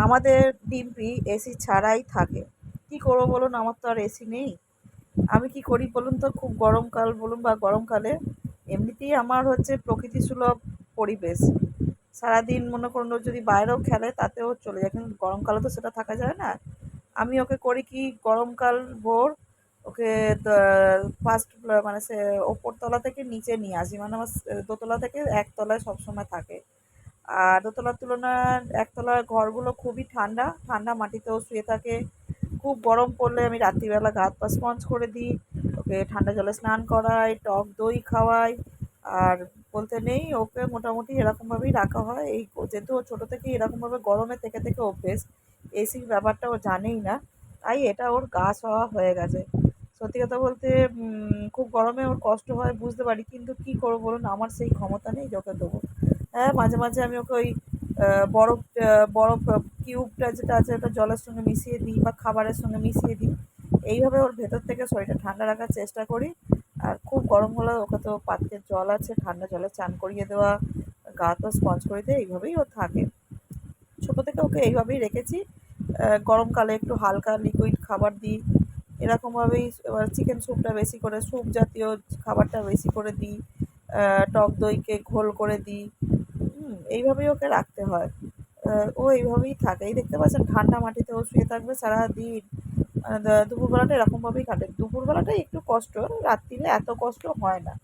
আমাদের ডিম্পি এসি ছাড়াই থাকে। কী করব বলুন? আমার তো আর এসি নেই। আমি কি করি বলুন তো? খুব গরমকাল বলুন বা গরমকালে এমনিতেই আমার হচ্ছে প্রকৃতি সুলভ পরিবেশ। সারাদিন মনে করুন যদি বাইরেও খেলে তাতেও চলে যায়। কিন্তু গরমকালে তো সেটা থাকা যায় না। আমি ওকে করি কি গরমকাল ভোর ওকে ফার্স্ট মানে সে ওপরতলা থেকে নিচে নিয়ে আসি। মানে আমার দোতলা থেকে একতলায় সবসময় থাকে। আর দোতলার তুলনায় একতলার ঘরগুলো খুবই ঠান্ডা ঠান্ডা মাটিতেও শুয়ে থাকে। খুব গরম পড়লে আমি রাত্রিবেলা গা হাত পা স্পঞ্জ করে দিই, ওকে ঠান্ডা জলে স্নান করাই, টক দই খাওয়াই, আর বলতে নেই, ওকে মোটামুটি এরকমভাবেই রাখা হয়। এই যেহেতু ও ছোটো থেকেই এরকমভাবে গরমে থেকে থেকে অভ্যেস এসির ব্যাপারটা ও জানেই না, তাই এটা ওর গা সওয়া হয়ে গেছে। সত্যি কথা বলতে খুব গরমে ওর কষ্ট হয়, বুঝতে পারি, কিন্তু কী করব বলুন, আমার সেই ক্ষমতা নেই যে ওকে দেবো। হ্যাঁ মাঝে মাঝে আমি ওকে ওই বরফ বরফ কিউবটা যেটা আছে ওটা জলের সঙ্গে মিশিয়ে দিই বা খাবারের সঙ্গে মিশিয়ে দিই। এইভাবে ওর ভেতর থেকে শরীরটা ঠান্ডা রাখার চেষ্টা করি। আর খুব গরম হলে ওকে তো পাত্রের জল আছে, ঠান্ডা জলে চান করিয়ে দেওয়া, গা তো স্পঞ্জ করে দিয়ে, এইভাবেই ও থাকে। ছোটো থেকে ওকে এইভাবেই রেখেছি। গরমকালে একটু হালকা লিকুইড খাবার দিই। এরকমভাবেই চিকেন স্যুপটা বেশি করে স্যুপ জাতীয় খাবারটা বেশি করে দিই। টক দইকে ঘোল করে দিই। এইভাবেই ওকে রাখতে হয়। ও এইভাবেই থাকে। এই দেখতে পাচ্ছেন, ঠান্ডা মাটিতে ও শুয়ে থাকবে সারাদিন। মানে দুপুরবেলাটা এরকমভাবেই কাটে। দুপুরবেলাটাই একটু কষ্ট রাত্রিরে এত কষ্ট হয় না।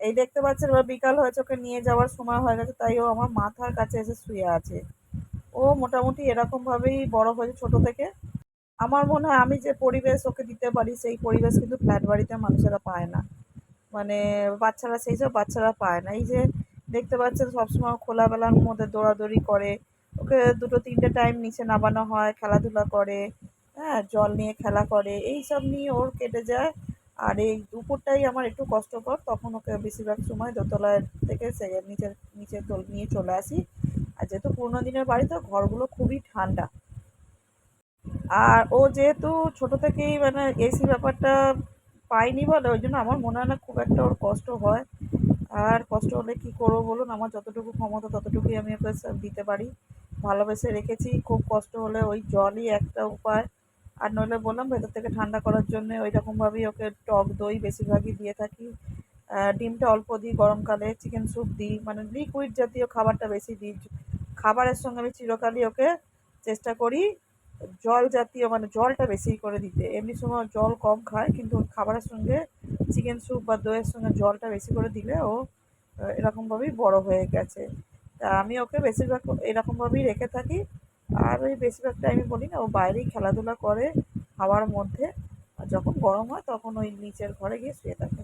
এই দেখতে পাচ্ছেন, এবার বিকাল হয়েছে, ওকে নিয়ে যাওয়ার সময় হয়ে গেছে, তাই ও আমার মাথার কাছে এসে শুয়ে আছে। ও মোটামুটি এরকমভাবেই বড় হয়েছে ছোটো থেকে। আমার মনে হয় আমি যে পরিবেশ ওকে দিতে পারি, সেই পরিবেশ কিন্তু ফ্ল্যাট বাড়িতে মানুষেরা পায় না। মানে বাচ্চারা, সেই সব বাচ্চারা পায় না। এই যে দেখতে পাচ্ছেন সবসময় খোলাবেলার মধ্যে দৌড়াদৌড়ি করে। ওকে দুটো তিনটে টাইম নিচে নামানো হয়, খেলাধুলা করে হ্যাঁ জল নিয়ে খেলা করে এই সব নিয়ে ওর কেটে যায়। আর এই দুপুরটাই আমার একটু কষ্টকর, তখন ওকে বেশিরভাগ সময় দোতলার থেকে সে নিচের নিচে নিয়ে চলে আসি। আর যেহেতু পুরোনো দিনের বাড়ি, তো ঘরগুলো খুবই ঠান্ডা। আর ও যেহেতু ছোটো থেকেই মানে এসি ব্যাপারটা পায়নি বলে, ওই জন্য আমার মনে হয় না খুব একটা ওর কষ্ট হয়। আর কষ্ট হলে কী করব বলুন? আমার যতটুকু ক্ষমতা ততটুকুই আমি ওকে দিতে পারি। ভালোবেসে রেখেছি। খুব কষ্ট হলে ওই জলই একটা উপায়। আর নইলে বললাম ভেতর থেকে ঠান্ডা করার জন্য ওই রকমভাবেই ওকে টক দই বেশিরভাগই দিয়ে থাকি। ডিমটা অল্প দিই গরমকালে চিকেন স্যুপ দিই। মানে লিকুইড জাতীয় খাবারটা বেশি দিই। খাবারের সঙ্গে আমি চিরকালই ওকে চেষ্টা করি জল জাতীয় মানে জলটা বেশি করে দিতে। এমনি সময় জল কম খায়, কিন্তু খাবারের সঙ্গে চিকেন স্যুপ বা দইয়ের সঙ্গে জলটা বেশি করে দিলে ও এরকমভাবেই বড় হয়ে গেছে। তা আমি ওকে বেশিরভাগ এরকমভাবেই রেখে থাকি। আর ওই বেশিরভাগ টাইমে বলি না, ও বাইরেই খেলাধুলা করে হাওয়ার মধ্যে। আর যখন গরম হয় তখন ওই নিচের ঘরে গিয়ে শুয়ে থাকে।